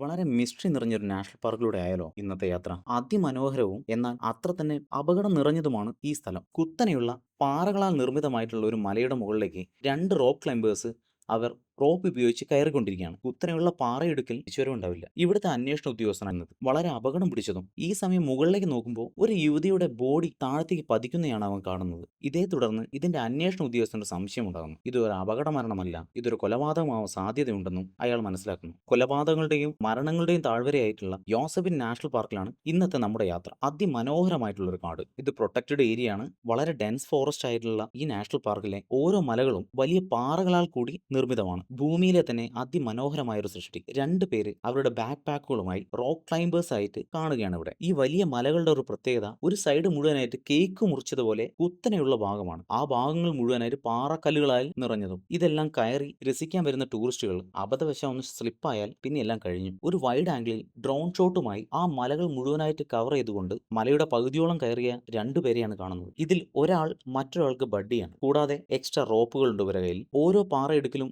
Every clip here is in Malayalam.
വളരെ മിസ്റ്ററി നിറഞ്ഞൊരു നാഷണൽ പാർക്കിലൂടെ ആയാലോ ഇന്നത്തെ യാത്ര? അതിമനോഹരവും എന്നാൽ അത്ര തന്നെ അപകടം നിറഞ്ഞതുമാണ് ഈ സ്ഥലം. കുത്തനെയുള്ള പാറകളാൽ നിർമ്മിതമായിട്ടുള്ള ഒരു മലയുടെ മുകളിലേക്ക് രണ്ട് റോക്ക് ക്ലൈംബേഴ്സ് അവർ റോപ്പ് ഉപയോഗിച്ച് കയറിക്കൊണ്ടിരിക്കുകയാണ്. കുത്തനെയുള്ള പാറയെടുക്കൽ ഈശ്വരം ഉണ്ടാവില്ല. ഇവിടുത്തെ അന്വേഷണ ഉദ്യോഗസ്ഥൻ എന്നത് വളരെ അപകടം പിടിച്ചതും ഈ സമയം മുകളിലേക്ക് നോക്കുമ്പോൾ ഒരു യുവതിയുടെ ബോഡി താഴത്തേക്ക് പതിക്കുന്നതാണ് അവൻ കാണുന്നത്. ഇതേ തുടർന്ന് ഇതിന്റെ അന്വേഷണ ഉദ്യോഗസ്ഥന്റെ സംശയം ഉണ്ടാകുന്നു. ഇതൊരു അപകട മരണമല്ല ഇതൊരു കൊലപാതകമാവാൻ സാധ്യതയുണ്ടെന്നും അയാൾ മനസ്സിലാക്കുന്നു. കൊലപാതകങ്ങളുടെയും മരണങ്ങളുടെയും താഴ്വരയായിട്ടുള്ള യോസഫിൻ നാഷണൽ പാർക്കിലാണ് ഇന്നത്തെ നമ്മുടെ യാത്ര. അതിമനോഹരമായിട്ടുള്ള ഒരു കാട്. ഇത് പ്രൊട്ടക്റ്റഡ് ഏരിയ ആണ് വളരെ ഡെൻസ് ഫോറസ്റ്റ് ആയിട്ടുള്ള ഈ നാഷണൽ പാർക്കിലെ ഓരോ മലകളും വലിയ പാറകളാൽ കൂടി നിർമ്മിതമാണ്. ഭൂമിയിലെ തന്നെ അതിമനോഹരമായ ഒരു സൃഷ്ടി. രണ്ട് പേര് അവരുടെ ബാക്ക് പാക്കുകളുമായി റോക്ക് ക്ലൈംബേഴ്സ് ആയിട്ട് കാണുകയാണ് ഇവിടെ. ഈ വലിയ മലകളുടെ ഒരു പ്രത്യേകത ഒരു സൈഡ് മുഴുവനായിട്ട് കേക്ക് മുറിച്ചതുപോലെ കുത്തനെയുള്ള ഭാഗമാണ്. ആ ഭാഗങ്ങൾ മുഴുവനായിട്ട് പാറക്കല്ലുകളാൽ നിറഞ്ഞതും. ഇതെല്ലാം കയറി രസിക്കാൻ വരുന്ന ടൂറിസ്റ്റുകൾ അബദ്ധവശം ഒന്ന് സ്ലിപ്പായാൽ പിന്നെ എല്ലാം കഴിഞ്ഞു. ഒരു വൈഡ് ആംഗിളിൽ ഡ്രോൺ ഷോട്ടുമായി ആ മലകൾ മുഴുവനായിട്ട് കവർ ചെയ്തുകൊണ്ട് മലയുടെ പകുതിയോളം കയറിയ രണ്ടുപേരെയാണ് കാണുന്നത്. ഇതിൽ ഒരാൾ മറ്റൊരാൾക്ക് ബഡ്ഡിയാണ്. കൂടാതെ എക്സ്ട്രാ റോപ്പുകളുണ്ട് ഇവരുടെ കയ്യിൽ. ഓരോ പാറയിടുക്കിലും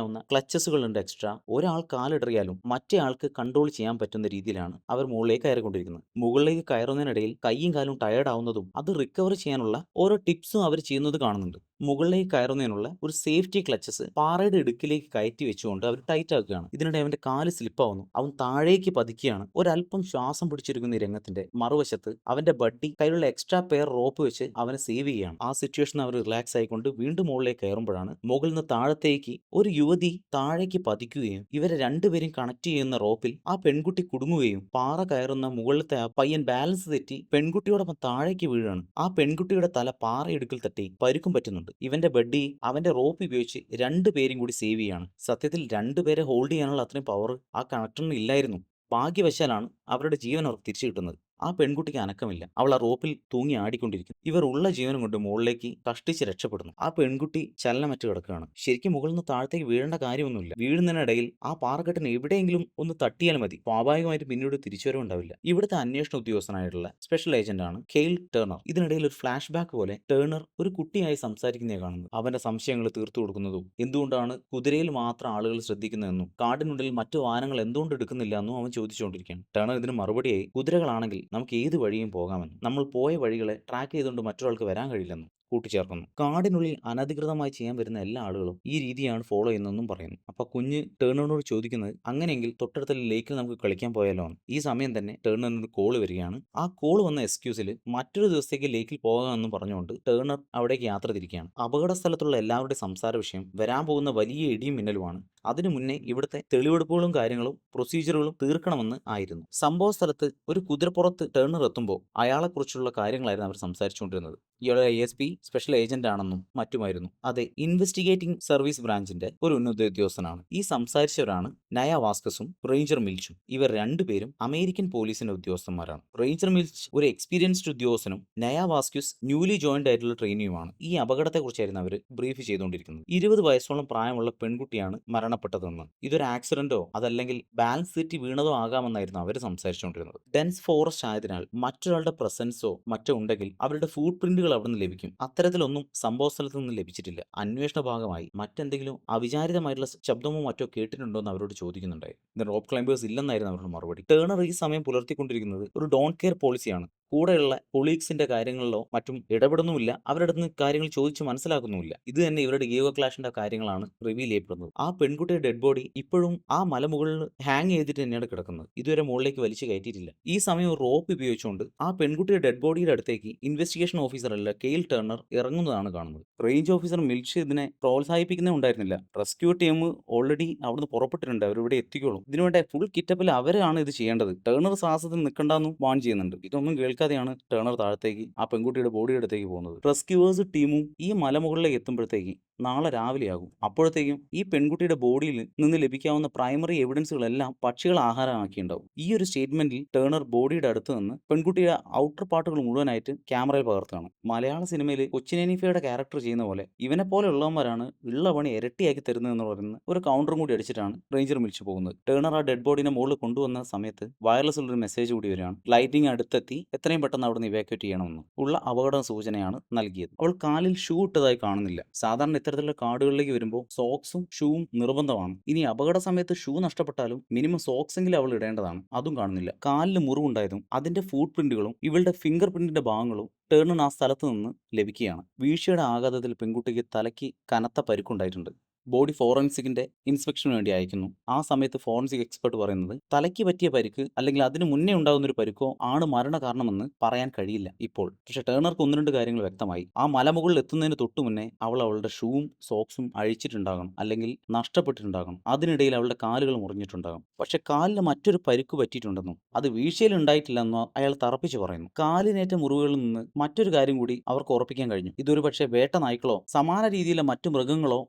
സൂക്ഷിക്കാവുന്ന ക്ലച്ചസുകൾ ഉണ്ട് എക്സ്ട്രാ ഒരാൾ കാലിടറിയാലും മറ്റേ ആൾക്ക് കൺട്രോൾ ചെയ്യാൻ പറ്റുന്ന രീതിയിലാണ് അവർ മുകളിലേക്ക് കയറിക്കൊണ്ടിരിക്കുന്നത്. മുകളിലേക്ക് കയറുന്നതിനിടയിൽ കൈയും കാലും ടയർഡ് ആവുന്നതും അത് റിക്കവർ ചെയ്യാനുള്ള ഓരോ ടിപ്സും അവർ ചെയ്യുന്നത് കാണുന്നുണ്ട്. മുകളിലേക്ക് കയറുന്നതിനുള്ള ഒരു സേഫ്റ്റി ക്ലച്ചസ് പാറയുടെ ഇടുക്കിലേക്ക് കയറ്റി വെച്ചുകൊണ്ട് അവർ ടൈറ്റ് ആക്കുകയാണ്. ഇതിനിടെ അവന്റെ കാൽ സ്ലിപ്പാവുന്നു അവൻ താഴേക്ക് പതിക്കുകയാണ്. ഒരല്പം ശ്വാസം പിടിച്ചിരിക്കുന്ന ഈ രംഗത്തിന്റെ മറുവശത്ത് അവന്റെ ബഡ്ഡി കയ്യിലുള്ള എക്സ്ട്രാ പെയർ റോപ്പ് വെച്ച് അവനെ സേവ് ചെയ്യുകയാണ്. ആ സിറ്റുവേഷൻ അവർ റിലാക്സ് ആയിക്കൊണ്ട് വീണ്ടും മുകളിലേക്ക് കയറുമ്പോഴാണ് മുകളിൽ നിന്ന് താഴത്തേക്ക് ഒരു യുവതി താഴേക്ക് പതിക്കുകയും ഇവരെ രണ്ടുപേരും കണക്ട് ചെയ്യുന്ന റോപ്പിൽ ആ പെൺകുട്ടി കുടുങ്ങുകയും പാറ കയറുന്ന മുകളിലത്തെ ആ പയ്യൻ ബാലൻസ് തെറ്റി പെൺകുട്ടിയോടൊപ്പം താഴേക്ക് വീഴാണ് ആ പെൺകുട്ടിയുടെ തല പാറയിടുക്കിൽ തട്ടി പരുക്കും പറ്റുന്നുണ്ട്. ഇവന്റെ ബഡ്ഡി അവന്റെ റോപ്പ് ഉപയോഗിച്ച് രണ്ടുപേരും കൂടി സേവ് ചെയ്യാണ്. സത്യത്തിൽ രണ്ടുപേരെ ഹോൾഡ് ചെയ്യാനുള്ള അത്രയും പവർ ആ കണക്ടറിന് ഇല്ലായിരുന്നു. ഭാഗ്യവശാലാണ് അവരുടെ ജീവൻ അവർക്ക് തിരിച്ചു കിട്ടുന്നത്. ആ പെൺകുട്ടിക്ക് അനക്കമില്ല. അവൾ ആ റോപ്പിൽ തൂങ്ങി ആടിക്കൊണ്ടിരിക്കുന്നു. ഇവർ ഉള്ള ജീവനും കൊണ്ട് മുകളിലേക്ക് കഷ്ടിച്ച് രക്ഷപ്പെടുന്നു. ആ പെൺകുട്ടി ചലനമറ്റ് കിടക്കുകയാണ്. ശരിക്കും മുകളിൽ നിന്ന് താഴത്തേക്ക് വീഴേണ്ട കാര്യമൊന്നുമില്ല. വീഴുന്നതിനിടയിൽ ആ പാറക്കെട്ടിന് എവിടെയെങ്കിലും ഒന്ന് തട്ടിയാൽ മതി. സ്വാഭാവികമായിട്ട് പിന്നീട് തിരിച്ചുവരവുണ്ടാവില്ല ഇവിടുത്തെ അന്വേഷണ ഉദ്യോഗസ്ഥനായിട്ടുള്ള സ്പെഷ്യൽ ഏജന്റ് ആണ് കെയിൽ ടേണർ ഇതിനിടയിൽ ഒരു ഫ്ലാഷ് ബാക്ക് പോലെ ടേണർ ഒരു കുട്ടിയായി സംസാരിക്കുന്നേ കാണുന്നു. അവന്റെ സംശയങ്ങൾ തീർത്തു കൊടുക്കുന്നതും എന്തുകൊണ്ടാണ് കുതിരയിൽ മാത്രം ആളുകൾ ശ്രദ്ധിക്കുന്നതെന്നും കാടിനുള്ളിൽ മറ്റു വാഹനങ്ങൾ എന്തുകൊണ്ട് എടുക്കുന്നില്ല എന്നും അവൻ ചോദിച്ചുകൊണ്ടിരിക്കുകയാണ്. ടേണർ ഇതിന് മറുപടിയായി കുതിരകളാണെങ്കിൽ നമുക്ക് ഏത് വഴിയും പോകാമെന്നും നമ്മൾ പോയ വഴികളെ ട്രാക്ക് ചെയ്തുകൊണ്ട് മറ്റൊരാൾക്ക് വരാൻ കഴിയില്ലെന്നും കൂട്ടിച്ചേർക്കുന്നു. കാടിനുള്ളിൽ അനധികൃതമായി ചെയ്യാൻ വരുന്ന എല്ലാ ആളുകളും ഈ രീതിയാണ് ഫോളോ ചെയ്യുന്നതെന്നും പറയുന്നു. അപ്പൊ കുഞ്ഞ് ടേണറിനോട് ചോദിക്കുന്നത് അങ്ങനെയെങ്കിൽ തൊട്ടടുത്ത ലേക്കിൽ നമുക്ക് കളിക്കാൻ പോയാലോ? ഈ സമയം തന്നെ ടേണറിന് കോൾ വരികയാണ്. ആ കോൾ വന്ന എക്സ്ക്യൂസിൽ മറ്റൊരു ദിവസത്തേക്ക് ലേക്കിൽ പോകാമെന്ന് പറഞ്ഞുകൊണ്ട് ടേണർ അവിടേക്ക് യാത്ര തിരിക്കുകയാണ്. അപകട സ്ഥലത്തുള്ള എല്ലാവരുടെയും സംസാര വിഷയം വരാൻ പോകുന്ന വലിയ ഇടിയും മിന്നലുമാണ് അതിനു മുന്നേ ഇവിടുത്തെ തെളിവെടുപ്പുകളും കാര്യങ്ങളും പ്രൊസീജിയറുകളും തീർക്കണമെന്ന് ആയിരുന്നു. സംഭവ സ്ഥലത്ത് ഒരു കുതിരപ്പുറത്ത് ടേണർ എത്തുമ്പോൾ അയാളെക്കുറിച്ചുള്ള കാര്യങ്ങളായിരുന്നു അവർ സംസാരിച്ചുകൊണ്ടിരുന്നത്. ഇയാളെ I S P special agent ആണെന്നും മറ്റുമായിരുന്നു. അതെ ഇൻവെസ്റ്റിഗേറ്റിംഗ് സർവീസ് ബ്രാഞ്ചിന്റെ ഒരു ഉന്നത ഉദ്യോഗസ്ഥനാണ് ഈ സംസാരിച്ചവരാണ് നയ വാസ്കസും റേഞ്ചർ മിൽച്ചും. ഇവർ രണ്ടുപേരും അമേരിക്കൻ പോലീസിന്റെ ഉദ്യോഗസ്ഥന്മാരാണ്. റേഞ്ചർ മിൽച്ച് ഒരു എക്സ്പീരിയൻസ്ഡ് ഉദ്യോഗസ്ഥനും നയ വാസ്ക്യൂസ് ന്യൂലി ജോയിൻഡ് ആയിട്ടുള്ള ട്രെയിനിയുമാണ് ഈ അപകടത്തെക്കുറിച്ചായിരുന്നു അവർ ബ്രീഫ് ചെയ്തുകൊണ്ടിരിക്കുന്നത്. ഇരുപത് വയസ്സോളം പ്രായമുള്ള പെൺകുട്ടിയാണ് മരണപ്പെട്ടതെന്ന്. ഇതൊരു ആക്സിഡന്റോ അതല്ലെങ്കിൽ ബാലൻസ് തെറ്റി വീണതോ ആകാമെന്നായിരുന്നു അവർ സംസാരിച്ചുകൊണ്ടിരുന്നത്. ഡെൻസ് ഫോറസ്റ്റ് ആയതിനാൽ മറ്റൊരാളുടെ പ്രസൻസോ മറ്റോ ഉണ്ടെങ്കിൽ അവരുടെ ഫുഡ് പ്രിന്റുകൾ അവിടെ നിന്ന് ലഭിക്കും. അത്തരത്തിലൊന്നും സംഭവ സ്ഥലത്ത് നിന്ന് ലഭിച്ചിട്ടില്ല. അന്വേഷണ ഭാഗമായി മറ്റെന്തെങ്കിലും അവിചാരിതമായിട്ടുള്ള ശബ്ദമോ മറ്റോ കേട്ടിട്ടുണ്ടോ എന്ന് അവരോട് ചോദിക്കുന്നുണ്ടായി. റോപ്പ് ക്ലൈംബേഴ്സ് ഇല്ലെന്നായിരുന്നു അവരുടെ മറുപടി. ടേണർ ഈ സമയം പുലർത്തിക്കൊണ്ടിരിക്കുന്നത് ഒരു ഡോൺ കെയർ പോളിസിയാണ് കൂടെയുള്ള കൊളീഗ്സിന്റെ കാര്യങ്ങളിലോ മറ്റും ഇടപെടുന്നുമില്ല. അവരുടെ നിന്ന് കാര്യങ്ങൾ ചോദിച്ച് മനസ്സിലാക്കുന്നുമില്ല. ഇത് തന്നെ ഇവരുടെ ഈഗോ ക്ലാഷിന്റെ കാര്യങ്ങളാണ് റിവീൽ ചെയ്യപ്പെടുന്നത്. ആ പെൺകുട്ടിയുടെ ഡെഡ് ബോഡി ഇപ്പോഴും ആ മലമുകളിൽ ഹാങ് ചെയ്തിട്ട് തന്നെയാണ് കിടക്കുന്നത്. ഇതുവരെ മുകളിലേക്ക് വലിച്ചു കയറ്റിയിട്ടില്ല. ഈ സമയം റോപ്പ് ഉപയോഗിച്ചുകൊണ്ട് ആ പെൺകുട്ടിയുടെ ഡെഡ് ബോഡിയുടെ അടുത്തേക്ക് ഇൻവെസ്റ്റിഗേഷൻ ഓഫീസർ അല്ല കെയിൽ ടേണർ ഇറങ്ങുന്നതാണ് കാണുന്നത്. റേഞ്ച് ഓഫീസർ മിൽച്ച് ഇതിനെ പ്രോത്സാഹിപ്പിക്കുന്നേ ഉണ്ടായിരുന്നില്ല. റെസ്ക്യൂ ടീം ഓൾറെഡി അവിടുന്ന് പുറപ്പെട്ടിട്ടുണ്ട്. അവരിവിടെ എത്തിക്കോളും. ഇതിനുവേണ്ട ഫുൾ കിറ്റപ്പിൽ അവരാണ് ഇത് ചെയ്യേണ്ടത്. ടേണർ സാഹസത്തിൽ നിൽക്കണ്ടെന്നും വാൺ ചെയ്യുന്നുണ്ട്. ഇതൊന്നും കേൾക്കാതെയാണ് ടേണർ താഴത്തേക്ക് ആ പെൺകുട്ടിയുടെ ബോഡിയുടെ അടുത്തേക്ക് പോകുന്നത്. റെസ്ക്യൂവേഴ്സ് ടീമും ഈ മലമുകളിലേക്ക് എത്തുമ്പോഴത്തേക്ക് നാളെ രാവിലെയാകും. അപ്പോഴത്തേക്കും ഈ പെൺകുട്ടിയുടെ ബോഡിയിൽ നിന്ന് ലഭിക്കാവുന്ന പ്രൈമറി എവിഡൻസുകളെല്ലാം പക്ഷികൾ ആഹാരമാക്കിയിട്ടുണ്ടാവും ഈ ഒരു സ്റ്റേറ്റ്മെന്റിൽ ടേണർ ബോഡിയുടെ അടുത്ത് നിന്ന് പെൺകുട്ടിയുടെ ഔട്ടർ പാർട്ടുകൾ മുഴുവനായിട്ട് ക്യാമറയിൽ പകർത്തുകയാണ് മലയാള സിനിമയിൽ കൊച്ചിനീഫയുടെ ക്യാരക്ടർ ചെയ്യുന്ന പോലെ ഇവനെ പോലെ ഉള്ളവന്മാരാണ് ഉള്ള പണി ഇരട്ടിയാക്കി തരുന്നതെന്ന് പറയുന്ന ഒരു കൗണ്ടറും കൂടി അടിച്ചിട്ടാണ് റേഞ്ചർ വിളിച്ചു പോകുന്നത്. ടേണർ ആ ഡെഡ് ബോഡിനെ മുകളിൽ കൊണ്ടുവന്ന സമയത്ത് വയർലെസ് ഉള്ളൊരു മെസ്സേജ് കൂടി വരികയാണ്. ലൈറ്റിംഗ് അടുത്തെത്തി. എത്ര എത്രയും പെട്ടെന്ന് അവിടെ നിന്ന് ഇവാക്യുവേറ്റ് ചെയ്യണമെന്ന് ഉള്ള അപകട സൂചനയാണ് നൽകിയത്. അവൾ കാലിൽ ഷൂ ഇട്ടതായി കാണുന്നില്ല. സാധാരണ ഇത്തരത്തിലുള്ള കാർഡുകളിലേക്ക് വരുമ്പോൾ സോക്സും ഷൂവും നിർബന്ധമാണ്. ഇനി അപകട സമയത്ത് ഷൂ നഷ്ടപ്പെട്ടാലും മിനിമം സോക്സ് എങ്കിലും അവൾ ഇടേണ്ടതാണ്. അതും കാണുന്നില്ല. കാലിൽ മുറിവുണ്ടായതും അതിന്റെ ഫുട് പ്രിന്റുകളും ഇവളുടെ ഫിംഗർ പ്രിന്റിന്റെ ഭാഗങ്ങളും ടേണിന് ആ സ്ഥലത്ത് നിന്ന് ലഭിക്കുകയാണ്. വീഴ്ചയുടെ ആഘാതത്തിൽ പെൺകുട്ടിക്ക് തലയ്ക്ക് കനത്ത പരിക്കുണ്ടായിട്ടുണ്ട്. ബോഡി ഫോറൻസിക്കിന്റെ ഇൻസ്പെക്ഷന് വേണ്ടി അയക്കുന്നു ആ സമയത്ത് ഫോറൻസിക് എക്സ്പെർട്ട് പറയുന്നത് തലയ്ക്ക് പറ്റിയ പരിക്ക് അല്ലെങ്കിൽ അതിന് മുന്നേ ഉണ്ടാകുന്ന ഒരു പരിക്കോ ആണ് മരണ കാരണമെന്ന് പറയാൻ കഴിയില്ല. ഇപ്പോൾ പക്ഷെ ടേണർക്ക് ഒന്ന് രണ്ട് കാര്യങ്ങൾ വ്യക്തമായി. ആ മലമുകളിൽ എത്തുന്നതിന് തൊട്ടു മുന്നേ അവൾ അവളുടെ ഷൂവും സോക്സും അഴിച്ചിട്ടുണ്ടാകണം അല്ലെങ്കിൽ നഷ്ടപ്പെട്ടിട്ടുണ്ടാകണം. അതിനിടയിൽ അവളുടെ കാലുകൾ മുറിഞ്ഞിട്ടുണ്ടാകും പക്ഷെ കാലിന് മറ്റൊരു പരിക്ക് പറ്റിയിട്ടുണ്ടെന്നും അത് വീഴ്ചയിൽ ഉണ്ടായിട്ടില്ലെന്നോ അയാൾ തറപ്പിച്ച് പറയുന്നു. കാലിനേറ്റ മുറിവുകളിൽ നിന്ന് മറ്റൊരു കാര്യം കൂടി അവർക്ക് ഉറപ്പിക്കാൻ കഴിഞ്ഞു. ഇതൊരു പക്ഷേ വേട്ട നായ്ക്കളോ സമാന രീതിയിലെ മറ്റു മൃഗങ്ങളോ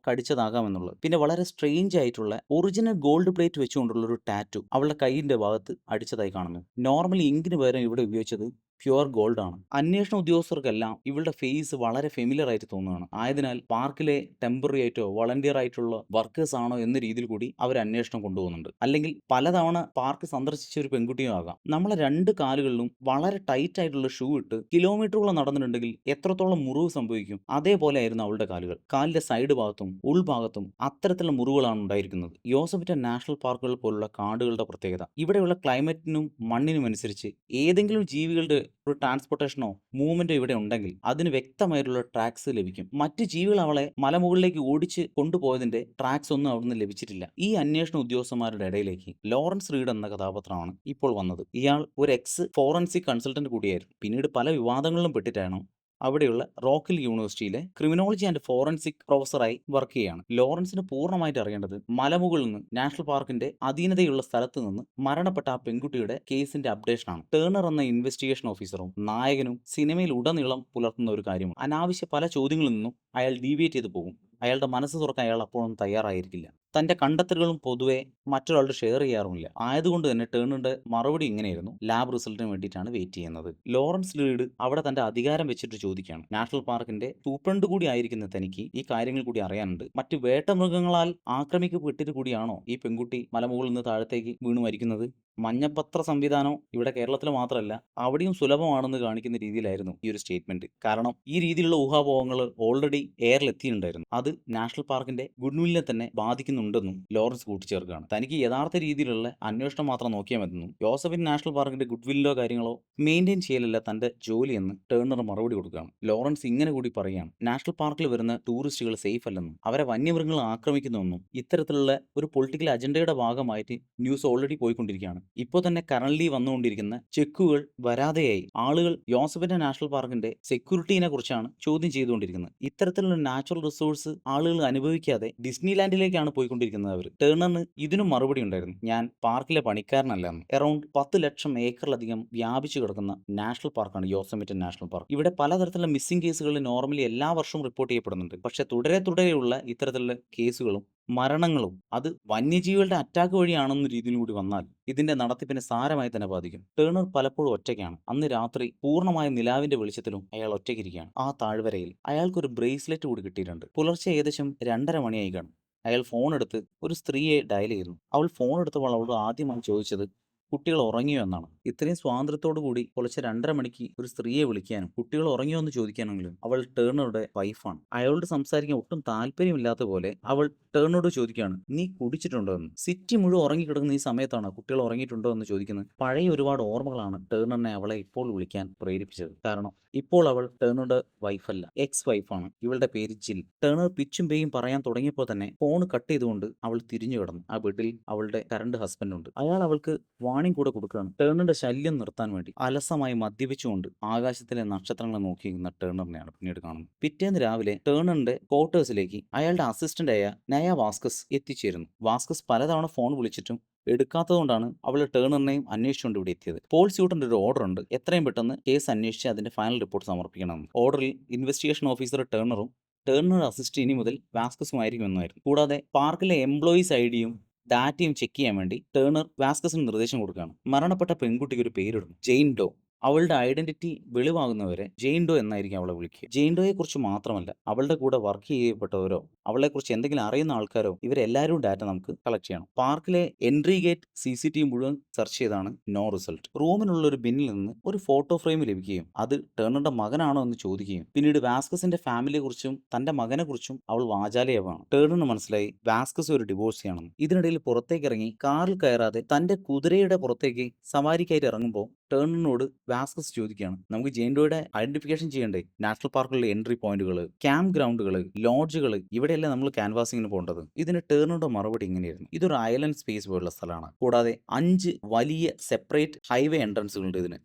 കടിച്ചതാകാമെന്നുള്ളത് പിന്നെ വളരെ സ്ട്രേഞ്ച് ആയിട്ടുള്ള ഒറിജിനൽ ഗോൾഡ് പ്ലേറ്റ് വെച്ചുകൊണ്ടുള്ള ഒരു ടാറ്റു അവളുടെ കൈയിന്റെ ഭാഗത്ത് അടിച്ചതായി കാണുന്നു. നോർമലി ഇങ്കിന് പകരം ഇവിടെ ഉപയോഗിച്ചത് പ്യുവർ ഗോൾഡ് ആണ് അന്വേഷണ ഉദ്യോഗസ്ഥർക്കെല്ലാം ഇവളുടെ ഫേസ് വളരെ ഫെമിലിയർ ആയിട്ട് തോന്നുകയാണ്. ആയതിനാൽ പാർക്കിലെ ടെമ്പററി ആയിട്ടോ വളണ്ടിയർ ആയിട്ടുള്ള വർക്കേഴ്സ് ആണോ എന്ന രീതിയിൽ കൂടി അവർ അന്വേഷണം കൊണ്ടുപോകുന്നുണ്ട്. അല്ലെങ്കിൽ പലതവണ പാർക്ക് സന്ദർശിച്ച ഒരു പെൺകുട്ടിയും ആകാം. നമ്മളെ രണ്ട് കാലുകളിലും വളരെ ടൈറ്റ് ആയിട്ടുള്ള ഷൂ ഇട്ട് കിലോമീറ്ററുകൾ നടന്നിട്ടുണ്ടെങ്കിൽ എത്രത്തോളം മുറിവ് സംഭവിക്കും അതേപോലെ ആയിരുന്നു അവളുടെ കാലുകൾ. കാലിന്റെ സൈഡ് ഭാഗത്തും ഉൾഭാഗത്തും അത്തരത്തിലുള്ള മുറിവുകളാണ് ഉണ്ടായിരിക്കുന്നത്. യോസഫിറ്റ നാഷണൽ പാർക്കുകൾ പോലുള്ള കാടുകളുടെ പ്രത്യേകത. ഇവിടെയുള്ള ക്ലൈമറ്റിനും മണ്ണിനും അനുസരിച്ച് ഏതെങ്കിലും ജീവികളുടെ ഒരു ട്രാൻസ്പോർട്ടേഷനോ മൂവ്മെന്റോ ഇവിടെ ഉണ്ടെങ്കിൽ അതിന് വ്യക്തമായിട്ടുള്ള ട്രാക്സ് ലഭിക്കും. മറ്റ് ജീവികൾ അവളെ മലമുകളിലേക്ക് ഓടിച്ച് കൊണ്ടുപോയതിന്റെ ട്രാക്സ് ഒന്നും അവിടുന്ന് ലഭിച്ചിട്ടില്ല. ഈ അന്വേഷണ ഉദ്യോഗസ്ഥന്മാരുടെ ഇടയിലേക്ക് ലോറൻസ് റീഡ് എന്ന കഥാപാത്രമാണ് ഇപ്പോൾ വന്നത്. ഇയാൾ ഒരു എക്സ് ഫോറൻസിക് കൺസൾട്ടന്റ് കൂടിയായിരുന്നു. പിന്നീട് പല വിവാദങ്ങളിലും പെട്ടിട്ടാണ് അവിടെയുള്ള റോക്കിൽ യൂണിവേഴ്സിറ്റിയിലെ ക്രിമിനോളജി ആൻഡ് ഫോറൻസിക് പ്രൊഫസറായി വർക്ക് ചെയ്യുകയാണ് ലോറൻസിന് പൂർണമായിട്ട് അറിയേണ്ടത് മലമുകളിൽ നിന്ന് നാഷണൽ പാർക്കിന്റെ അധീനതയുള്ള സ്ഥലത്ത് നിന്ന് മരണപ്പെട്ട ആ പെൺകുട്ടിയുടെ കേസിന്റെ അപ്ഡേഷനാണ് ടേണർ എന്ന ഇൻവെസ്റ്റിഗേഷൻ ഓഫീസറും നായകനും സിനിമയിൽ ഉടനീളം പുലർത്തുന്ന ഒരു കാര്യമാണ്. അനാവശ്യ പല ചോദ്യങ്ങളിൽ നിന്നും അയാൾ ഡീവിയേറ്റ് ചെയ്ത് പോകും. അയാളുടെ മനസ്സ് തുറക്കാൻ അയാൾ അപ്പോഴും തയ്യാറായിരിക്കില്ല. തന്റെ കണ്ടെത്തലുകളും പൊതുവെ മറ്റൊരാളോട് ഷെയർ ചെയ്യാറുമില്ല. ആയതുകൊണ്ട് തന്നെ ടേണിന്റെ മറുപടി ഇങ്ങനെയായിരുന്നു. ലാബ് റിസൾട്ടിന് വേണ്ടിയിട്ടാണ് വെയിറ്റ് ചെയ്യുന്നത്. ലോറൻസ് ലീഡ് അവിടെ തന്റെ അധികാരം വെച്ചിട്ട് ചോദിക്കുകയാണ്. നാഷണൽ പാർക്കിന്റെ സൂപ്രണ്ട് കൂടി ആയിരിക്കുന്ന തനിക്ക് ഈ കാര്യങ്ങൾ കൂടി അറിയാനുണ്ട്. മറ്റ് വേട്ടമൃഗങ്ങളാൽ ആക്രമിക്കപ്പെട്ടിട്ട് കൂടിയാണോ ഈ പെൺകുട്ടി മലമുകളിൽ നിന്ന് താഴത്തേക്ക് വീണു മരിക്കുന്നത്? മഞ്ഞപ്പത്ര സംവിധാനം ഇവിടെ കേരളത്തിൽ മാത്രമല്ല അവിടെയും സുലഭമാണെന്ന് കാണിക്കുന്ന രീതിയിലായിരുന്നു ഈ ഒരു സ്റ്റേറ്റ്മെന്റ്. കാരണം ഈ രീതിയിലുള്ള ഊഹാപോഹങ്ങൾ ഓൾറെഡി എയറിൽ എത്തിയിട്ടുണ്ടായിരുന്നു. അത് നാഷണൽ പാർക്കിന്റെ ഗുഡ്വില്ലിനെ തന്നെ ബാധിക്കുന്നുണ്ടെന്നും ലോറൻസ് കൂട്ടിച്ചേർക്കുകയാണ്. തനിക്ക് യഥാർത്ഥ രീതിയിലുള്ള അന്വേഷണം മാത്രം നോക്കിയാൽ മതിയെന്നും ജോസഫിൻ നാഷണൽ പാർക്കിന്റെ ഗുഡ്വില്ലോ കാര്യങ്ങളോ മെയിന്റെയിൻ ചെയ്യലല്ല തന്റെ ജോലിയെന്ന് ടേണർ മറുപടി കൊടുക്കുകയാണ്. ലോറൻസ് ഇങ്ങനെ കൂടി പറയുകയാണ് നാഷണൽ പാർക്കിൽ വരുന്ന ടൂറിസ്റ്റുകൾ സേഫ് അല്ലെന്നും അവരെ വന്യമൃഗങ്ങൾ ആക്രമിക്കുന്നുവെന്നും ഇത്തരത്തിലുള്ള ഒരു പൊളിറ്റിക്കൽ അജണ്ടയുടെ ഭാഗമായിട്ട് ന്യൂസ് ഓൾറെഡി പോയിക്കൊണ്ടിരിക്കുകയാണ്. ഇപ്പോൾ തന്നെ കറന്റ് വന്നുകൊണ്ടിരിക്കുന്ന ചെക്കുകൾ വരാതെയായി. ആളുകൾ യോസഫിന്റെ നാഷണൽ പാർക്കിന്റെ സെക്യൂരിറ്റീനെ കുറിച്ചാണ് ചോദ്യം ചെയ്തുകൊണ്ടിരിക്കുന്നത്. ഇത്തരത്തിലുള്ള നാച്ചുറൽ റിസോഴ്സ് ആളുകൾ അനുഭവിക്കാതെ ഡിസ്നി ലാൻഡിലേക്കാണ് പോയിക്കൊണ്ടിരിക്കുന്നത് അവർ ടേണറിന് ഇതിനും മറുപടി ഉണ്ടായിരുന്നു. ഞാൻ പാർക്കിലെ പണിക്കാരനല്ല അറൌണ്ട് പത്ത് ലക്ഷം ഏക്കറിലധികം വ്യാപിച്ചു കിടക്കുന്ന നാഷണൽ പാർക്കാണ് യോസമിറ്റൻ നാഷണൽ പാർക്ക്. ഇവിടെ പലതരത്തിലുള്ള മിസ്സിംഗ് കേസുകൾ നോർമലി എല്ലാ വർഷവും റിപ്പോർട്ട് ചെയ്യപ്പെടുന്നുണ്ട്. പക്ഷേ തുടരെ തുടരെയുള്ള ഇത്തരത്തിലുള്ള കേസുകളും മരണങ്ങളും അത് വന്യജീവികളുടെ അറ്റാക്ക് വഴിയാണെന്ന രീതിയിൽ കൂടി വന്നാൽ ഇതിന്റെ നടത്തിപ്പിനെ സാരമായി തന്നെ ബാധിക്കും. ടേണർ പലപ്പോഴും ഒറ്റയ്ക്കാണ്. അന്ന് രാത്രി പൂർണമായ നിലാവിന്റെ വെളിച്ചത്തിലും അയാൾ ഒറ്റയ്ക്കിരിക്കുകയാണ്. ആ താഴ്വരയിൽ അയാൾക്കൊരു ബ്രേസ്ലെറ്റ് കൂടി കിട്ടിയിട്ടുണ്ട്. പുലർച്ചെ ഏകദേശം രണ്ടര മണിയായി കാണും. അയാൾ ഫോൺ എടുത്ത് ഒരു സ്ത്രീയെ ഡയൽ ചെയ്യുന്നു. അവൾ ഫോൺ എടുത്തപ്പോൾ അവളോട് ആദ്യമായി ചോദിച്ചത് കുട്ടികൾ ഉറങ്ങിയോ എന്നാണ്. ഇത്രയും സ്വാതന്ത്ര്യത്തോടു കൂടി പുലർച്ചെ രണ്ടര മണിക്ക് ഒരു സ്ത്രീയെ വിളിക്കാനും കുട്ടികൾ ഉറങ്ങിയോ എന്ന് ചോദിക്കാനെങ്കിലും അവൾ ടേണറുടെ വൈഫാണ്. അയാളോട് സംസാരിക്കാൻ ഒട്ടും താല്പര്യമില്ലാത്ത പോലെ അവൾ ടേണറോട് ചോദിക്കുകയാണ് നീ കുടിച്ചിട്ടുണ്ടോ എന്ന്? സിറ്റി മുഴുവൻ ഉറങ്ങിക്കിടക്കുന്ന ഈ സമയത്താണ് കുട്ടികൾ ഉറങ്ങിയിട്ടുണ്ടോ എന്ന് ചോദിക്കുന്നത്. പഴയ ഒരുപാട് ഓർമ്മകളാണ് ടേണറിനെ അവളെ ഇപ്പോൾ വിളിക്കാൻ പ്രേരിപ്പിച്ചത്. കാരണം ഇപ്പോൾ അവൾ ടേണറുടെ വൈഫല്ല എക്സ് വൈഫാണ് ഇവളുടെ പേര് ജിൽ. ടേണർ പിച്ചും പേയും പറയാൻ തുടങ്ങിയപ്പോൾ തന്നെ ഫോൺ കട്ട് ചെയ്തുകൊണ്ട് അവൾ തിരിഞ്ഞു കിടന്നു. ആ വീട്ടിൽ അവളുടെ കറണ്ട് ഹസ്ബൻഡ് ഉണ്ട് അയാൾ അവൾക്ക് വാണിംഗ് കൂടെ കൊടുക്കുകയാണ്. ടേണറിന്റെ ശല്യം നിർത്താൻ വേണ്ടി അലസമായി മദ്യപിച്ചുകൊണ്ട് ആകാശത്തിലെ നക്ഷത്രങ്ങളെ നോക്കി നിന്ന ടേണറിനെയാണ് പിന്നീട് കാണുന്നത്. പിറ്റേന്ന് രാവിലെ ടേണറിന്റെ ക്വാർട്ടേഴ്സിലേക്ക് അയാളുടെ അസിസ്റ്റന്റായ നയ വാസ്കസ് എത്തിച്ചേരുന്നു. വാസ്കസ് പലതവണ ഫോൺ വിളിച്ചിട്ടും എടുക്കാത്തതുകൊണ്ടാണ് അവൾ ടേണറിനെയും അന്വേഷിച്ചുകൊണ്ട് ഇവിടെ എത്തിയത്. പോൾ സ്യൂട്ടിന്റെ ഒരു ഓർഡർ ഉണ്ട്. എത്രയും പെട്ടെന്ന് കേസ് അന്വേഷിച്ച് അതിന്റെ ഫൈനൽ റിപ്പോർട്ട് സമർപ്പിക്കണമെന്ന്. ഓർഡറിൽ ഇൻവെസ്റ്റിഗേഷൻ ഓഫീസർ ടേണറും ടേണർ അസിസ്റ്റ് ഇനി മുതൽ വാസ്കസുമായിരിക്കും എന്നായിരുന്നു കൂടാതെ പാർക്കിലെ എംപ്ലോയീസ് ഐ ഡിയും ഡാറ്റയും ചെക്ക് ചെയ്യാൻ വേണ്ടി ടേണർ വാസ്കസിന് നിർദ്ദേശം കൊടുക്കുകയാണ്. മരണപ്പെട്ട പെൺകുട്ടിക്ക് ഒരു പേരിടുന്നു. ജെയിൻ ഡോ അവളുടെ ഐഡന്റിറ്റി വെളിവാകുന്നവരെ ജെയിൻഡോ എന്നായിരിക്കും അവളെ വിളിക്കുക. ജെയിൻഡോയെ കുറിച്ച് മാത്രമല്ല അവളുടെ കൂടെ വർക്ക് ചെയ്യപ്പെട്ടവരോ അവളെക്കുറിച്ച് എന്തെങ്കിലും അറിയുന്ന ആൾക്കാരോ ഇവരെല്ലാവരും ഡാറ്റ നമുക്ക് കളക്ട് ചെയ്യണം. പാർക്കിലെ entry gate C C T മുഴുവൻ സെർച്ച് ചെയ്താണ് നോ റിസൾട്ട്. റൂമിനുള്ള ഒരു ബിന്നിൽ നിന്ന് ഒരു ഫോട്ടോ ഫ്രെയിം ലഭിക്കുകയും അത് ടേണറുടെ മകനാണോ എന്ന് ചോദിക്കുകയും പിന്നീട് വാസ്കസിന്റെ ഫാമിലിയെ കുറിച്ചും തന്റെ മകനെ കുറിച്ചും അവൾ വാചാലയവാണ് ടേണറിന് മനസ്സിലായി വാസ്കസ് ഒരു ഡിവോഴ്സ് ചെയ്യണമെന്ന് ഇതിനിടയിൽ പുറത്തേക്ക് ഇറങ്ങി കാറിൽ കയറാതെ തന്റെ കുതിരയുടെ പുറത്തേക്ക് സവാരിക്കായിട്ട് ഇറങ്ങുമ്പോൾ ടേണറിനോട് വാസ്കസ് ചോദിക്കുകയാണ്. നമുക്ക് ജെയിൻഡോയുടെ ഐഡന്റിഫിക്കേഷൻ ചെയ്യണ്ടേ? നാഷണൽ പാർക്കിലെ എൻട്രി പോയിന്റുകൾ ക്യാമ്പ് ഗ്രൗണ്ടുകൾ ലോഡ്ജുകൾ ഇവിടെയല്ലേ നമ്മൾ ക്യാൻവാസിങ്ങിന് പോകേണ്ടത്? ഇതിന് ടേണിനോട് മറുപടി ഇങ്ങനെയായിരുന്നു ഇതൊരു ഐലൻഡ് സ്പേസ് പോലുള്ള സ്ഥലമാണ്. കൂടാതെ അഞ്ച് വലിയ സെപ്പറേറ്റ് ഹൈവേ എൻട്രൻസുകളുണ്ട് ഇതിന്.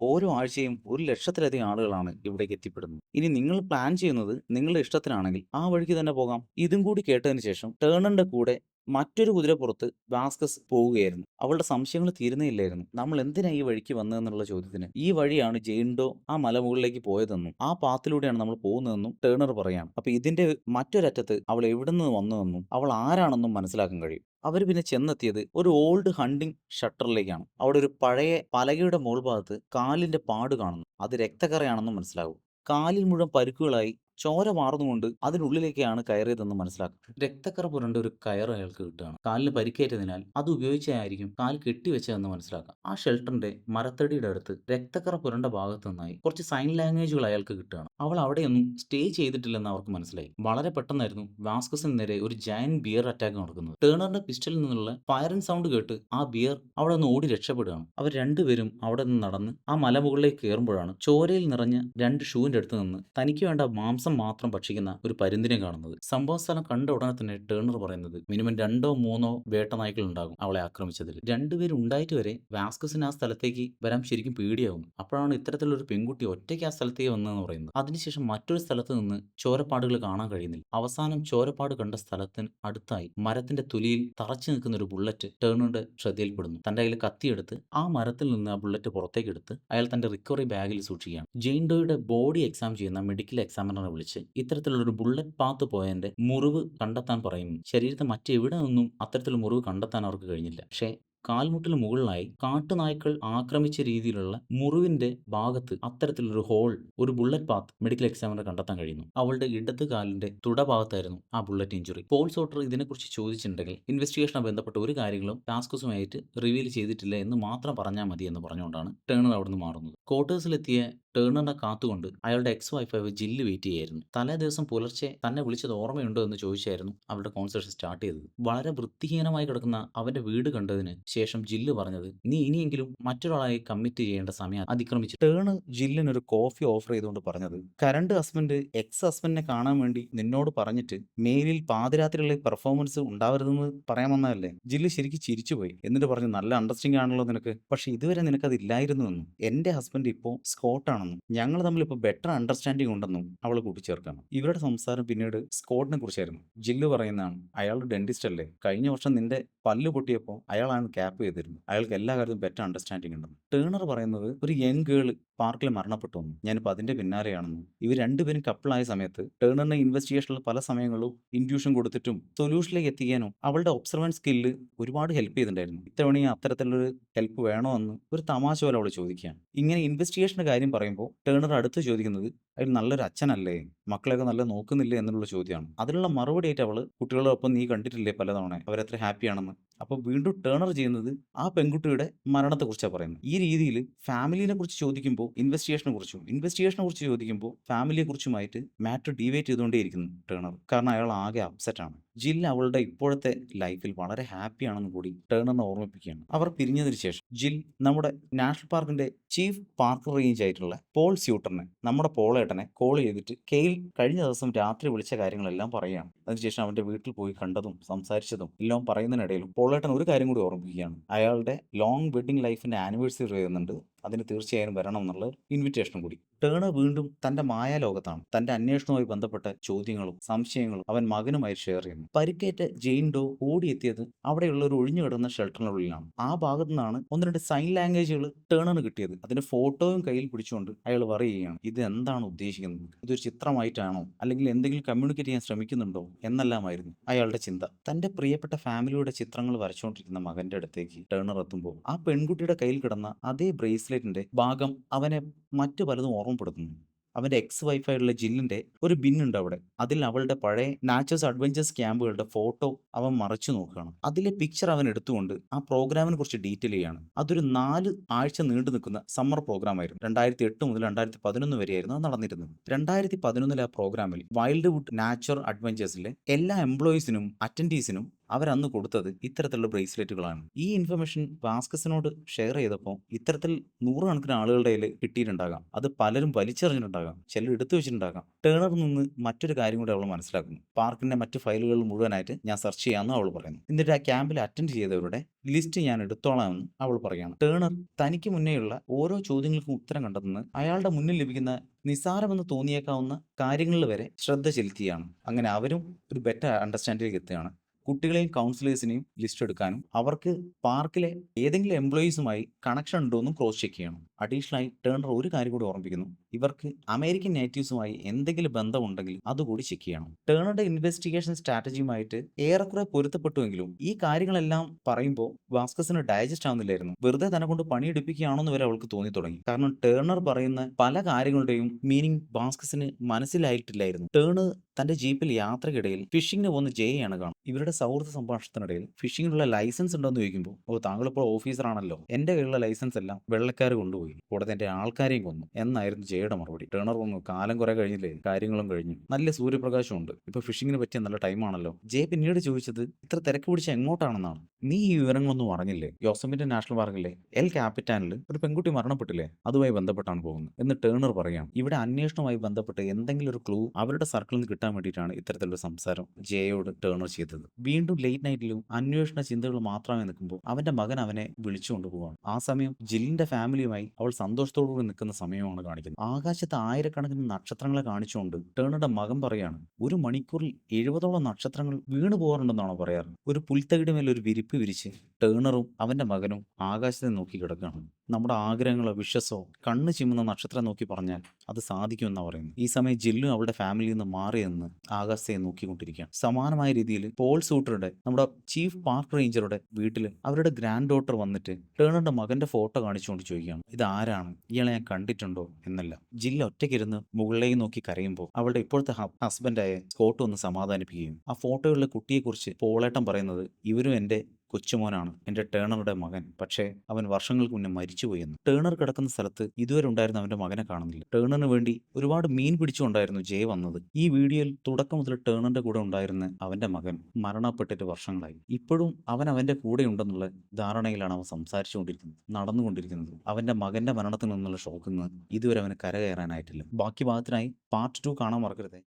ഓരോ ആഴ്ചയും ഒരു ലക്ഷത്തിലധികം ആളുകളാണ് ഇവിടേക്ക് എത്തിപ്പെടുന്നത്. ഇനി നിങ്ങൾ പ്ലാൻ ചെയ്യുന്നത് നിങ്ങളുടെ ഇഷ്ടത്തിനാണെങ്കിൽ ആ വഴിക്ക് തന്നെ പോകാം. ഇതും കൂടി കേട്ടതിന് ശേഷം ടേണിന്റെ കൂടെ മറ്റൊരു കുതിരപ്പുറത്ത് വാസ്കസ് പോവുകയായിരുന്നു. അവളുടെ സംശയങ്ങൾ തീരുന്നില്ലായിരുന്നു നമ്മൾ എന്തിനാ ഈ വഴിക്ക് വന്നതെന്നുള്ള ചോദ്യത്തിന് ഈ വഴിയാണ് ജെയിൻഡോ ആ മലമുകളിലേക്ക് പോയതെന്നും ആ പാത്തിലൂടെയാണ് നമ്മൾ പോകുന്നതെന്നും ടേണർ പറയാണ്. അപ്പൊ ഇതിന്റെ മറ്റൊരറ്റത്ത് അവൾ എവിടെ നിന്ന് വന്നതെന്നും അവൾ ആരാണെന്നും മനസ്സിലാക്കാൻ കഴിയും. അവർ പിന്നെ ചെന്നെത്തിയത് ഒരു ഓൾഡ് ഹണ്ടിങ് ഷട്ടറിലേക്കാണ്. അവിടെ ഒരു പഴയ പലകയുടെ മുകൾ ഭാഗത്ത് കാലിന്റെ പാട് കാണുന്നു. അത് രക്തക്കറയാണെന്നും മനസ്സിലാകും. കാലിൽ മുഴുവൻ പരുക്കുകളായി ചോര മാറുന്നുകൊണ്ട് അതിനുള്ളിലേക്കാണ് കയറിയതെന്ന് മനസ്സിലാക്കും രക്തക്കറ പുരണ്ട ഒരു കയർ അയാൾക്ക് കിട്ടുകയാണ്. കാലിന് പരിക്കേറ്റതിനാൽ അത് ഉപയോഗിച്ചായിരിക്കും കാൽ കെട്ടിവെച്ചതെന്ന് മനസ്സിലാക്കാം. ആ ഷെൽട്ടറിന്റെ മരത്തടിയുടെ അടുത്ത് രക്തക്കറ പുരണ്ട ഭാഗത്തു നിന്നായി കുറച്ച് സൈൻ ലാംഗ്വേജുകൾ അയാൾക്ക് കിട്ടുകയാണ്. അവൾ അവിടെയൊന്നും സ്റ്റേ ചെയ്തിട്ടില്ലെന്ന് അവർക്ക് മനസ്സിലായി. വളരെ പെട്ടെന്നായിരുന്നു വാസ്കസിന് നേരെ ഒരു ജയൻ ബിയർ അറ്റാക്ക് നടക്കുന്നത്. ടേണറിന്റെ പിസ്റ്റലിൽ നിന്നുള്ള ഫയറിംഗ് സൗണ്ട് കേട്ട് ആ ബിയർ അവിടെ നിന്ന് ഓടി രക്ഷപ്പെടുകയാണ്. അവർ രണ്ടുപേരും അവിടെ നിന്ന് നടന്ന് ആ മലമുകളിലേക്ക് കയറുമ്പോഴാണ് ചോരയിൽ നിറഞ്ഞ രണ്ട് ഷൂവിന്റെ അടുത്ത് നിന്ന് തനിക്ക് വേണ്ട മാംസം മാത്രം ഭക്ഷിക്കുന്ന ഒരു പരുന്തിനെ കാണുന്നത്. സംഭവ സ്ഥലം കണ്ട ഉടനെ തന്നെ ടേണർ പറയുന്നത് മിനിമം രണ്ടോ മൂന്നോ വേട്ട നായ്ക്കൾ ഉണ്ടാകും അവളെ ആക്രമിച്ചതിൽ. രണ്ടുപേരും ഉണ്ടായിട്ട് വരെ വാസ്കസിന് ആ സ്ഥലത്തേക്ക് വരാൻ ശരിക്കും പേടിയാവും അപ്പോഴാണ് ഇത്തരത്തിലൊരു പെൺകുട്ടി ഒറ്റയ്ക്ക് ആ സ്ഥലത്തേക്ക് വന്നതെന്ന് പറയുന്നത്. അതിനുശേഷം മറ്റൊരു സ്ഥലത്ത് നിന്ന് ചോരപ്പാടുകൾ കാണാൻ കഴിയുന്നില്ല. അവസാനം ചോരപ്പാട് കണ്ട സ്ഥലത്തിന് അടുത്തായി മരത്തിന്റെ തൊലിയിൽ തറച്ചു നിൽക്കുന്ന ഒരു ബുള്ളറ്റ് ടേണുണ്ട് ശ്രദ്ധയിൽപ്പെടുന്നു. തന്റെ കയ്യിൽ കത്തിയെടുത്ത് ആ മരത്തിൽ നിന്ന് ആ ബുള്ളറ്റ് പുറത്തേക്ക് എടുത്ത് അയാൾ തന്റെ റിക്കവറി ബാഗിൽ സൂക്ഷിക്കുകയാണ്. ജെയിൻഡോയുടെ ബോഡി എക്സാം ചെയ്യുന്ന മെഡിക്കൽ എക്സാമിനറെ വിളിച്ച് ഇത്തരത്തിലുള്ള ഒരു ബുള്ളറ്റ് പാത്ത് പോയതിന്റെ മുറിവ് കണ്ടെത്താൻ പറയുന്നു ശരീരത്തെ മറ്റെവിടെ നിന്നും അത്തരത്തിലുള്ള മുറിവ് കണ്ടെത്താൻ അവർക്ക് കഴിഞ്ഞില്ല. പക്ഷേ കാൽമുട്ടിന് മുകളിലായി കാട്ടുനായ്ക്കൾ ആക്രമിച്ച രീതിയിലുള്ള മുറിവിന്റെ ഭാഗത്ത് അത്തരത്തിലൊരു ഹോൾ ഒരു ബുള്ളറ്റ് പാത്ത് മെഡിക്കൽ എക്സാമിനർ കണ്ടെത്താൻ കഴിയുന്നു. അവളുടെ ഇടത് കാലിന്റെ തുടഭാഗത്തായിരുന്നു ആ ബുള്ളറ്റ് ഇഞ്ചുറി പോൾ സോട്ടർ ഇതിനെക്കുറിച്ച് ചോദിച്ചിട്ടുണ്ടെങ്കിൽ ഇൻവെസ്റ്റിഗേഷനെ ബന്ധപ്പെട്ട ഒരു കാര്യങ്ങളും ടാസ്കുസുമായിട്ട് റിവീൽ ചെയ്തിട്ടില്ല എന്ന് മാത്രം പറഞ്ഞാൽ മതി എന്ന് പറഞ്ഞുകൊണ്ടാണ് ടേണർ അവിടുന്ന് മാറുന്നത്. ക്വാർട്ടേഴ്സിലെത്തിയ ടേണറിനെ കാത്തുകൊണ്ട് അയാളുടെ എക്സ് വൈഫ് ജില്ല് വെയിറ്റ് ചെയ്യായിരുന്നു. തലേ ദിവസം പുലർച്ചെ തന്നെ വിളിച്ചത് ഓർമ്മയുണ്ടോ എന്ന് ചോദിച്ചായിരുന്നു അവരുടെ കോൺസെർട്ട് സ്റ്റാർട്ട് ചെയ്തത്. വളരെ വൃത്തിഹീനമായി കിടക്കുന്ന അവന്റെ വീട് കണ്ടതിന് ശേഷം ജില്ല് പറഞ്ഞത് നീ ഇനിയെങ്കിലും മറ്റൊരാളായി കമ്മിറ്റ് ചെയ്യേണ്ട സമയം അതിക്രമിച്ചു ടേണ് ജില്ലിന് ഒരു കോഫി ഓഫർ ചെയ്തുകൊണ്ട് പറഞ്ഞത് കരണ്ട് ഹസ്ബൻഡ് എക്സ് ഹസ്ബൻഡിനെ കാണാൻ വേണ്ടി നിന്നോട് പറഞ്ഞിട്ട് മേലിൽ പാതിരാത്രിയിലെ പെർഫോമൻസ് ഉണ്ടാവരുതെന്ന് പറയാമെന്നതല്ലേ ജില്ല് ശരിക്കും ചിരിച്ചുപോയി. എന്നിട്ട് പറഞ്ഞു നല്ല അണ്ടർസ്റ്റാൻഡിംഗ് ആണല്ലോ നിനക്ക് പക്ഷെ ഇതുവരെ നിനക്കത് ഇല്ലായിരുന്നു എന്നും. എന്റെ ഹസ്ബൻഡ് ഇപ്പോൾ സ്കോട്ടാണെന്നും ഞങ്ങൾ തമ്മിൽ ഇപ്പോൾ ബെറ്റർ അണ്ടർസ്റ്റാൻഡിംഗ് ഉണ്ടെന്നും അവൾ കൂട്ടിച്ചേർക്കണം. ഇവരുടെ സംസാരം പിന്നീട് സ്കോട്ടിനെ കുറിച്ചായിരുന്നു. ജില്ല് പറയുന്നതാണ് അയാൾ ഡെന്റിസ്റ്റ് അല്ലേ? കഴിഞ്ഞ വർഷം നിന്റെ പല്ല് പൊട്ടിയപ്പോൾ അയാളാണ് ക്യാപ്പ് ചെയ്തിരുന്നത്. അയാൾക്ക് എല്ലാ കാര്യത്തിലും ബെറ്റർ അണ്ടർസ്റ്റാൻഡിംഗ് ഉണ്ടെന്ന്. ടേണർ പറയുന്നത് ഒരു യങ് ഗേൾ പാർക്കിൽ മരണപ്പെട്ടു വന്നു ഞാനിപ്പോൾ അതിന്റെ പിന്നാലെയാണെന്നും. ഇവർ രണ്ടുപേരും കപ്പിളായ സമയത്ത് ടേണറിന്റെ ഇൻവെസ്റ്റിഗേഷനിൽ പല സമയങ്ങളിലും ഇൻഡ്യൂഷൻ കൊടുത്തിട്ടും സൊല്യൂഷനിലേക്ക് എത്തിക്കാനും അവളുടെ ഒബ്സർവൻ സ്കില്ല് ഒരുപാട് ഹെൽപ്പ് ചെയ്തിട്ടുണ്ടായിരുന്നു. ഇത്തവണ അത്തരത്തിലുള്ള ഹെൽപ്പ് വേണോ എന്ന് ഒരു തമാശ പോലെ അവൾ ചോദിക്കുകയാണ്. ഇങ്ങനെ ഇൻവെസ്റ്റിഗേഷന്റെ കാര്യം പറയുമ്പോൾ ടേണർ അടുത്ത് ചോദിക്കുന്നത് അതിൽ നല്ലൊരു അച്ഛനല്ലേ? മക്കളെയൊക്കെ നല്ല നോക്കുന്നില്ലേ? എന്നുള്ള ചോദ്യമാണ്. അതിനുള്ള മറുപടി ആയിട്ട് അവൾ കുട്ടികളോടൊപ്പം നീ കണ്ടിട്ടില്ലേ പലതവണ? അവരെത്ര ഹാപ്പിയാണെന്ന്? അപ്പോൾ വീണ്ടും ടേണർ ചെയ്യുന്നത് ആ പെൺകുട്ടിയുടെ മരണത്തെക്കുറിച്ചാണ് പറയുന്നത്. ഈ രീതിയിൽ ഫാമിലിനെ കുറിച്ച് ചോദിക്കുമ്പോൾ ഇൻവെസ്റ്റിഗേഷനെ കുറിച്ചും ഇൻവെസ്റ്റിഗേഷനെ കുറിച്ച് ചോദിക്കുമ്പോൾ ഫാമിലിയെ കുറിച്ചുമായിട്ട് മാറ്റർ ഡിവേറ്റ് ചെയ്തുകൊണ്ടേയിരിക്കുന്നു ടേണർ. കാരണം അയാൾ ആകെ അപ്സെറ്റ് ആണ്. ജിൽ അവളുടെ ഇപ്പോഴത്തെ ലൈഫിൽ വളരെ ഹാപ്പി ആണെന്ന് കൂടി ടേണറിനെ ഓർമ്മിപ്പിക്കുകയാണ്. അവർ പിരിഞ്ഞതിന് ശേഷം ജിൽ നമ്മുടെ നാഷണൽ പാർക്കിന്റെ ചീഫ് പാർക്ക് റേഞ്ച് ആയിട്ടുള്ള പോൾ സ്യൂട്ടറിനെ നമ്മുടെ പോളേട്ടനെ കോൾ ചെയ്തിട്ട് കെയിൽ കഴിഞ്ഞ ദിവസം രാത്രി വിളിച്ച കാര്യങ്ങളെല്ലാം പറയുകയാണ്. അതിനുശേഷം അവന്റെ വീട്ടിൽ പോയി കണ്ടതും സംസാരിച്ചതും എല്ലാം പറയുന്നതിനിടയിലും പോളേട്ടൻ ഒരു കാര്യം കൂടി ഓർമ്മിക്കുകയാണ് അയാളുടെ ലോങ് വെഡിങ് ലൈഫിന്റെ ആനിവേഴ്സറി വരുന്നുണ്ട്. അതിന് തീർച്ചയായും വരണം എന്നുള്ള ഇൻവിറ്റേഷനും കൂടി. ടേണർ വീണ്ടും തന്റെ മായാലോകത്താണ്. തന്റെ അന്വേഷണവുമായി ബന്ധപ്പെട്ട ചോദ്യങ്ങളും സംശയങ്ങളും അവൻ മകനുമായി ഷെയർ ചെയ്യുന്നു. പരിക്കേറ്റ ജെയിൻ ഡോ ഓടിയെത്തിയത് അവിടെയുള്ള ഒരു ഒഴിഞ്ഞു കിടന്ന ഷെൽട്ടറിനുള്ളിലാണ് ആ ഭാഗത്തു നിന്നാണ് ഒന്ന് രണ്ട് സൈൻ ലാംഗ്വേജുകൾ ടേണറിന് കിട്ടിയത്. അതിന്റെ ഫോട്ടോയും കയ്യിൽ പിടിച്ചുകൊണ്ട് അയാൾ പറയുകയാണ് ഇത് എന്താണ് ഉദ്ദേശിക്കുന്നത്? ഇതൊരു ചിത്രമായിട്ടാണോ? അല്ലെങ്കിൽ എന്തെങ്കിലും കമ്മ്യൂണിക്കേറ്റ് ചെയ്യാൻ ശ്രമിക്കുന്നുണ്ടോ? എന്നെല്ലാമായിരുന്നു അയാളുടെ ചിന്ത. തന്റെ പ്രിയപ്പെട്ട ഫാമിലിയുടെ ചിത്രങ്ങൾ വരച്ചുകൊണ്ടിരിക്കുന്ന മകന്റെ അടുത്തേക്ക് ടേണർ എത്തുമ്പോൾ ആ പെൺകുട്ടിയുടെ കയ്യിൽ കിടന്ന അതേ ബ്രേസ്ലെറ്റ് ബ്രേസ്ലെറ്റിന്റെ ഭാഗം അവനെ മറ്റു പലതും ഓർമ്മപ്പെടുത്തുന്നു. അവന്റെ എക്സ് വൈഫായിട്ടുള്ള ജില്ലിന്റെ ഒരു ബിന്നുണ്ട് അവിടെ. അതിൽ അവളുടെ പഴയ നാച്ചേഴ്സ് അഡ്വഞ്ചേഴ്സ് ക്യാമ്പുകളുടെ ഫോട്ടോ അവൻ മറച്ചു നോക്കുകയാണ്. അതിലെ പിക്ചർ അവൻ എടുത്തുകൊണ്ട് ആ പ്രോഗ്രാമിനെ കുറിച്ച് ഡീറ്റെയിൽ ചെയ്യാണ് അതൊരു നാല് ആഴ്ച നീണ്ടു നിൽക്കുന്ന സമ്മർ പ്രോഗ്രാം ആയിരുന്നു. രണ്ടായിരത്തി എട്ട് മുതൽ രണ്ടായിരത്തി പതിനൊന്ന് വരെയായിരുന്നു അത് നടന്നിരുന്നത്. രണ്ടായിരത്തി പതിനൊന്നിലെ ആ പ്രോഗ്രാമിൽ വൈൽഡ് വുഡ് നാച്ചുറൽ അഡ്വഞ്ചേഴ്സിലെ എല്ലാ എംപ്ലോയീസിനും അറ്റൻഡീസിനും അവരന്ന് കൊടുത്തത് ഇത്തരത്തിലുള്ള ബ്രേസ്ലെറ്റുകളാണ്. ഈ ഇൻഫർമേഷൻ വാസ്കസിനോട് ഷെയർ ചെയ്തപ്പോൾ ഇത്തരത്തിൽ നൂറുകണക്കിന് ആളുകളുടെ കയ്യിൽ കിട്ടിയിട്ടുണ്ടാകാം. അത് പലരും വലിച്ചെറിഞ്ഞിട്ടുണ്ടാകാം. ചിലർ എടുത്തു വെച്ചിട്ടുണ്ടാകാം. ടേണറിൽ നിന്ന് മറ്റൊരു കാര്യം കൂടി അവൾ മനസ്സിലാക്കുന്നു. പാർക്കിന്റെ മറ്റ് ഫയലുകൾ മുഴുവനായിട്ട് ഞാൻ സെർച്ച് ചെയ്യാമെന്ന് അവൾ പറയുന്നു. എന്നിട്ട് ആ ക്യാമ്പിൽ അറ്റൻഡ് ചെയ്തവരുടെ ലിസ്റ്റ് ഞാൻ എടുത്തോളാമെന്ന് അവൾ പറയുന്നു ടേണർ തനിക്ക് മുന്നേയുള്ള ഓരോ ചോദ്യങ്ങൾക്കും ഉത്തരം കണ്ടെത്തുന്നത് അയാളുടെ മുന്നിൽ ലഭിക്കുന്ന നിസാരമെന്ന് തോന്നിയേക്കാവുന്ന കാര്യങ്ങളിൽ വരെ ശ്രദ്ധ ചെലുത്തിയാണ്. അങ്ങനെ അവരും ഒരു ബെറ്റർ അണ്ടർസ്റ്റാൻഡിലേക്ക് എത്തുകയാണ്. കുട്ടികളെയും കൗൺസിലേഴ്സിനെയും ലിസ്റ്റ് എടുക്കാനും അവർക്ക് പാർക്കിലെ ഏതെങ്കിലും എംപ്ലോയീസുമായി കണക്ഷൻ ഉണ്ടോ എന്നും ക്രോസ് ചെക്ക് ചെയ്യണം. അഡീഷണൽ ആയി ടേണർ ഒരു കാര്യം കൂടി ഓർമ്മിപ്പിക്കുന്നു. ഇവർക്ക് അമേരിക്കൻ നേറ്റീവ്സുമായി എന്തെങ്കിലും ബന്ധമുണ്ടെങ്കിൽ അതുകൂടി ചെക്ക് ചെയ്യണം. ടേണറുടെ ഇൻവെസ്റ്റിഗേഷൻ സ്ട്രാറ്റജിയുമായിട്ട് ഏറെക്കുറെ പൊരുത്തപ്പെട്ടുവെങ്കിലും ഈ കാര്യങ്ങളെല്ലാം പറയുമ്പോൾ വാസ്കസിന് ഡൈജസ്റ്റ് ആവുന്നില്ലായിരുന്നു. വെറുതെ തന്നെ കൊണ്ട് പണിയെടുപ്പിക്കുകയാണെന്ന് വരെ അവൾക്ക് തോന്നി തുടങ്ങി കാരണം ടേണർ പറയുന്ന പല കാര്യങ്ങളുടെയും മീനിങ് വാസ്കസിന് മനസ്സിലായിട്ടില്ലായിരുന്നു. ടേണ് തന്റെ ജീപ്പിൽ യാത്രക്കിടയിൽ ഫിഷിങ്ങിന് പോകുന്ന ജയയാണ് കാണും ഇവരുടെ സൗഹൃദ സംഭാഷണത്തിനിടയിൽ ഫിഷിങ്ങിനുള്ള ലൈസൻസ് ഉണ്ടോ എന്ന് ചോദിക്കുമ്പോൾ ഓ താങ്കളിപ്പോൾ ഓഫീസറാണല്ലോ എന്റെ കയ്യിലുള്ള ലൈസൻസ് എല്ലാം വെള്ളക്കാർ കൊണ്ടുപോയി. കൂടാതെ തന്റെ ആൾക്കാരെയും കൊന്നു. എന്നായിരുന്നു ജയയുടെ മറുപടി. ടേണർ വന്നു കാലം കുറെ കഴിഞ്ഞില്ലേ? കാര്യങ്ങളും കഴിഞ്ഞു. നല്ല സൂര്യപ്രകാശമുണ്ട്. ഇപ്പൊ ഫിഷിങ്ങിന് പറ്റിയ നല്ല ടൈമാണല്ലോ. ജയ പിന്നീട് ചോദിച്ചത് ഇത്ര തിരക്ക് പിടിച്ച എങ്ങോട്ടാണെന്നാണ്? നീ ഈ വിവരങ്ങളൊന്നും അറിഞ്ഞില്ലേ? യോസമിന്റെ നാഷണൽ പാർക്കിലെ എൽ ക്യാപിറ്റാനിൽ ഒരു പെൺകുട്ടി മരണപ്പെട്ടില്ലേ? അതുമായി ബന്ധപ്പെട്ടാണ് പോകുന്നത്. എന്ന് ടേണർ പറയാം. ഇവിടെ അന്വേഷണവുമായി ബന്ധപ്പെട്ട് എന്തെങ്കിലും ഒരു ക്ലൂ അവരുടെ സർക്കിളിൽ നിന്ന് കിട്ടാൻ വേണ്ടിയിട്ടാണ് ഇത്തരത്തിലുള്ള സംസാരം ജയയോട് ടേണർ ചെയ്തത്. വീണ്ടും ലേറ്റ് നൈറ്റിലും അന്വേഷണ ചിന്തകൾ മാത്രമേ നിൽക്കുമ്പോൾ അവന്റെ മകൻ അവനെ വിളിച്ചുകൊണ്ട് പോവാണ്. ആ സമയം ജില്ലിന്റെ ഫാമിലിയുമായി അവൾ സന്തോഷത്തോടുകൂടി നിൽക്കുന്ന സമയമാണ് കാണിക്കുന്നത്. ആകാശത്ത് ആയിരക്കണക്കിന് നക്ഷത്രങ്ങളെ കാണിച്ചുകൊണ്ട് ടേണറുടെ മകൻ പറയാണ് ഒരു മണിക്കൂറിൽ എഴുപതോളം നക്ഷത്രങ്ങൾ വീണു പോകാറുണ്ടെന്നാണോ പറയാറ്? ഒരു പുൽത്തകിടി ഒരു വിരിപ്പ് വിരിച്ച് ടേണറും അവന്റെ മകനും ആകാശത്തെ നോക്കി കിടക്കുകയാണ്. നമ്മുടെ ആഗ്രഹങ്ങളോ വിശ്വസോ കണ്ണ് ചിമ്മുന്ന നക്ഷത്രം നോക്കി പറഞ്ഞാൽ അത് സാധിക്കുമെന്നാണ് പറയുന്നു ഈ സമയം ജില്ലു അവളുടെ ഫാമിലിയിൽ നിന്ന് മാറി നിന്ന് ആകാശത്തെ നോക്കിക്കൊണ്ടിരിക്കുകയാണ്. സമാനമായ രീതിയിൽ പോൾ സൂട്ടറുടെ നമ്മുടെ ചീഫ് പാർക്ക് റേഞ്ചറുടെ വീട്ടിൽ അവരുടെ ഗ്രാൻഡ് ഡോട്ടർ വന്നിട്ട് ടേണറുടെ മകന്റെ ഫോട്ടോ കാണിച്ചുകൊണ്ട് ചോദിക്കുകയാണ്. ഇത് ആരാണ് ഇയാളെ ഞാൻ കണ്ടിട്ടുണ്ടോ? എന്നല്ല. ജില്ല ഒറ്റയ്ക്കിരുന്ന് മുകളിലേക്ക് നോക്കി കരയുമ്പോൾ അവളുടെ ഇപ്പോഴത്തെ ഹസ്ബൻഡായ സ്കോട്ട് ഒന്ന് സമാധാനിപ്പിക്കുകയും ആ ഫോട്ടോയിലുള്ള കുട്ടിയെക്കുറിച്ച് പോളേട്ടം പറയുന്നത് ഇവരും എന്റെ കൊച്ചുമോനാണ്. എന്റെ ടേണറുടെ മകൻ. പക്ഷേ അവൻ വർഷങ്ങൾക്ക് മുന്നേ മരിച്ചുപോയെന്ന് ടേണർ കിടക്കുന്ന സ്ഥലത്ത് ഇതുവരെ ഉണ്ടായിരുന്ന അവന്റെ മകനെ കാണുന്നില്ല. ടേണറിന് വേണ്ടി ഒരുപാട് മീൻ പിടിച്ചുകൊണ്ടായിരുന്നു ജയ് വന്നത്. ഈ വീഡിയോയിൽ തുടക്കം മുതൽ ടേണറിന്റെ കൂടെ ഉണ്ടായിരുന്ന അവന്റെ മകൻ മരണപ്പെട്ടിട്ട് വർഷങ്ങളായി. ഇപ്പോഴും അവൻ അവന്റെ കൂടെ ഉണ്ടെന്നുള്ള ധാരണയിലാണ് അവൻ സംസാരിച്ചുകൊണ്ടിരിക്കുന്നത് നടന്നുകൊണ്ടിരിക്കുന്നത്. അവന്റെ മകന്റെ മരണത്തിൽ നിന്നുള്ള ഷോക്കിൽ നിന്ന് ഇതുവരെ അവന് കരകയറാനായിട്ടില്ല. ബാക്കി ഭാഗത്തിനായി പാർട്ട് ടു കാണാൻ മറക്കരുത്.